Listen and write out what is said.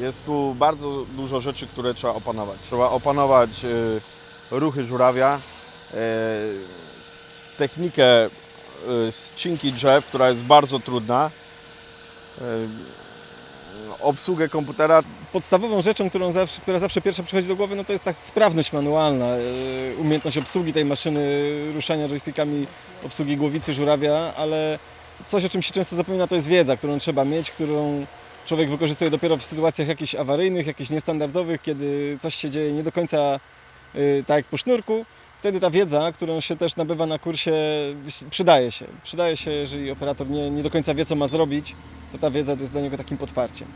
Jest tu bardzo dużo rzeczy, które trzeba opanować. Trzeba opanować y, ruchy żurawia, y, technikę y, ścinki drzew, która jest bardzo trudna, obsługę komputera. Podstawową rzeczą, którą zawsze, która zawsze pierwsza przychodzi do głowy, no to jest tak sprawność manualna, umiejętność obsługi tej maszyny, ruszania joystickami, obsługi głowicy, żurawia, ale coś, o czym się często zapomina, to jest wiedza, którą trzeba mieć, którą człowiek wykorzystuje dopiero w sytuacjach jakichś awaryjnych, jakichś niestandardowych, kiedy coś się dzieje nie do końca yy, tak jak po sznurku. Wtedy ta wiedza, którą się też nabywa na kursie, przydaje się. Przydaje się, jeżeli operator nie, nie do końca wie, co ma zrobić, to ta wiedza jest dla niego takim podparciem.